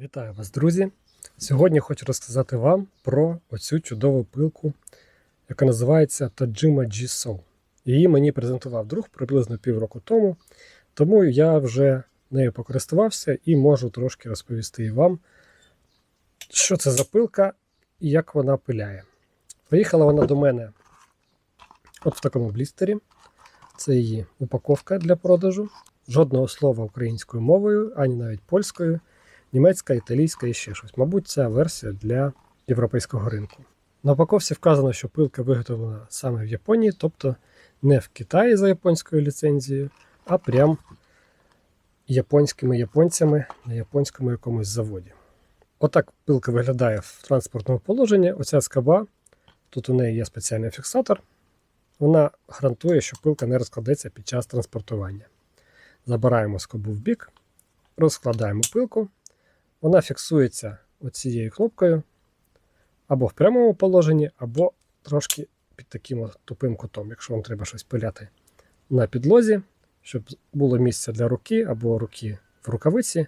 Вітаю вас, друзі! Сьогодні хочу розказати вам про оцю чудову пилку, яка називається Tajima G-Soul. Її мені презентував друг приблизно півроку тому, тому я вже нею покористувався і можу трошки розповісти вам, що це за пилка і як вона пиляє. Приїхала вона до мене от в такому блістері. Це її упаковка для продажу. Жодного слова українською мовою, ані навіть польською німецька, італійська і ще щось. Мабуть, це версія для європейського ринку. На упаковці вказано, що пилка виготовлена саме в Японії, тобто не в Китаї за японською ліцензією, а прям японськими японцями на японському якомусь заводі. Отак пилка виглядає в транспортному положенні. Оця скаба, тут у неї є спеціальний фіксатор. Вона гарантує, що пилка не розкладеться під час транспортування. Забираємо скобу в бік, розкладаємо пилку. Вона фіксується оцією кнопкою або в прямому положенні, або трошки під таким тупим кутом, якщо вам треба щось пиляти на підлозі, щоб було місце для руки або руки в рукавиці,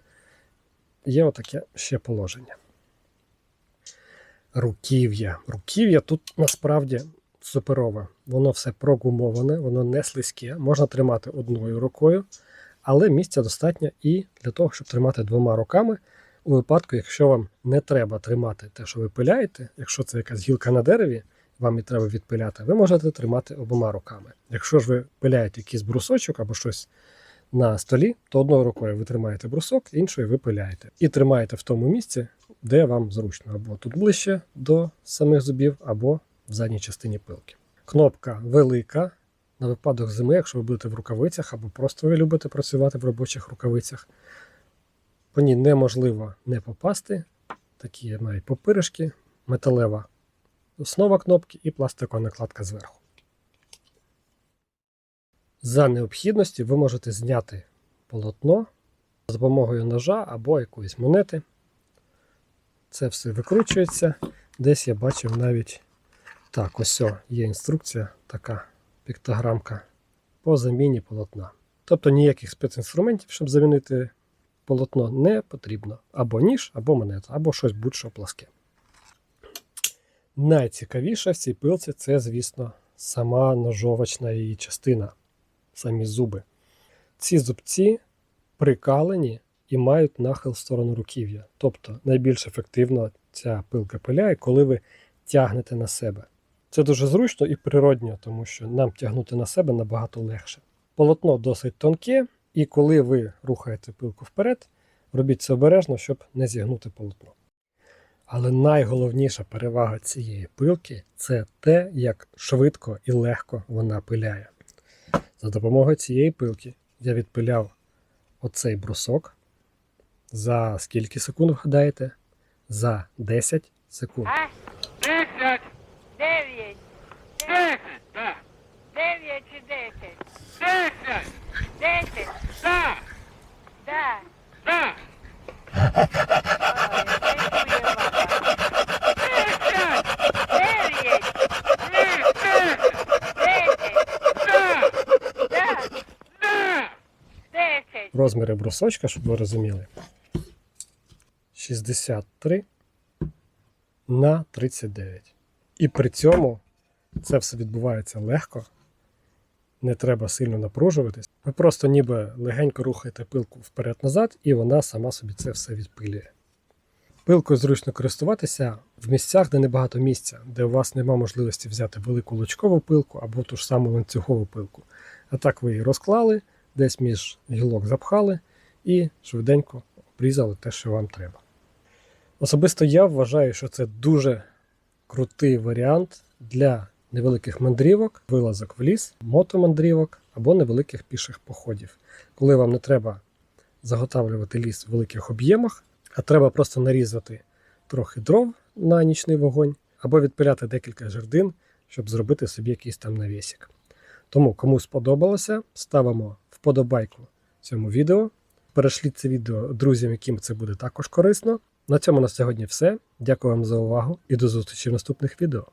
є отаке ще положення. Руків'я. Руків'я тут насправді суперове. Воно все прогумоване, воно не слизьке, можна тримати одною рукою, але місця достатньо і для того, щоб тримати двома руками. У випадку, якщо вам не треба тримати те, що ви пиляєте, якщо це якась гілка на дереві, вам і треба відпиляти, ви можете тримати обома руками. Якщо ж ви пиляєте якийсь брусочок або щось на столі, то одною рукою ви тримаєте брусок, іншою ви пиляєте. І тримаєте в тому місці, де вам зручно, або тут ближче до самих зубів, або в задній частині пилки. Кнопка велика. На випадок зими, якщо ви будете в рукавицях, або просто ви любите працювати в робочих рукавицях, по ній неможливо не попасти. Такі навіть попиришки, металева основа кнопки і пластикова накладка зверху. За необхідності ви можете зняти полотно за допомогою ножа або якоїсь монети. Це все викручується. Десь я бачив навіть так, ось є інструкція, така піктограмка по заміні полотна. Тобто ніяких спецінструментів, щоб замінити полотно не потрібно. Або ніж, або монета, або щось будь-що пласке. Найцікавіше в цій пилці це, звісно, сама ножовочна її частина, самі зуби. Ці зубці прикалені і мають нахил в сторону руків'я. Тобто найбільш ефективно ця пилка пиляє, коли ви тягнете на себе. Це дуже зручно і природньо, тому що нам тягнути на себе набагато легше. Полотно досить тонке, і коли ви рухаєте пилку вперед, робіть це обережно, щоб не зігнути полотно. Але найголовніша перевага цієї пилки це те, як швидко і легко вона пиляє. За допомогою цієї пилки я відпиляв оцей брусок. За скільки секунд вгадаєте? За 10 секунд. Розміри брусочка, щоб ви розуміли. 63 на 39. І при цьому це все відбувається легко. Не треба сильно напружуватись. Ви просто ніби легенько рухаєте пилку вперед-назад, і вона сама собі це все відпилює. Пилкою зручно користуватися в місцях, де небагато місця, де у вас нема можливості взяти велику лучкову пилку або ту ж саму ланцюгову пилку. А так ви її розклали, десь між гілок запхали і швиденько обрізали те, що вам треба. Особисто я вважаю, що це дуже крутий варіант для невеликих мандрівок, вилазок в ліс, мотомандрівок або невеликих піших походів, коли вам не треба заготавлювати ліс в великих об'ємах, а треба просто нарізати трохи дров на нічний вогонь або відпиляти декілька жердин, щоб зробити собі якийсь там навісик. Тому, кому сподобалося, ставимо вподобайку цьому відео. Перешліть це відео друзям, яким це буде також корисно. На цьому на сьогодні все. Дякую вам за увагу і до зустрічі в наступних відео.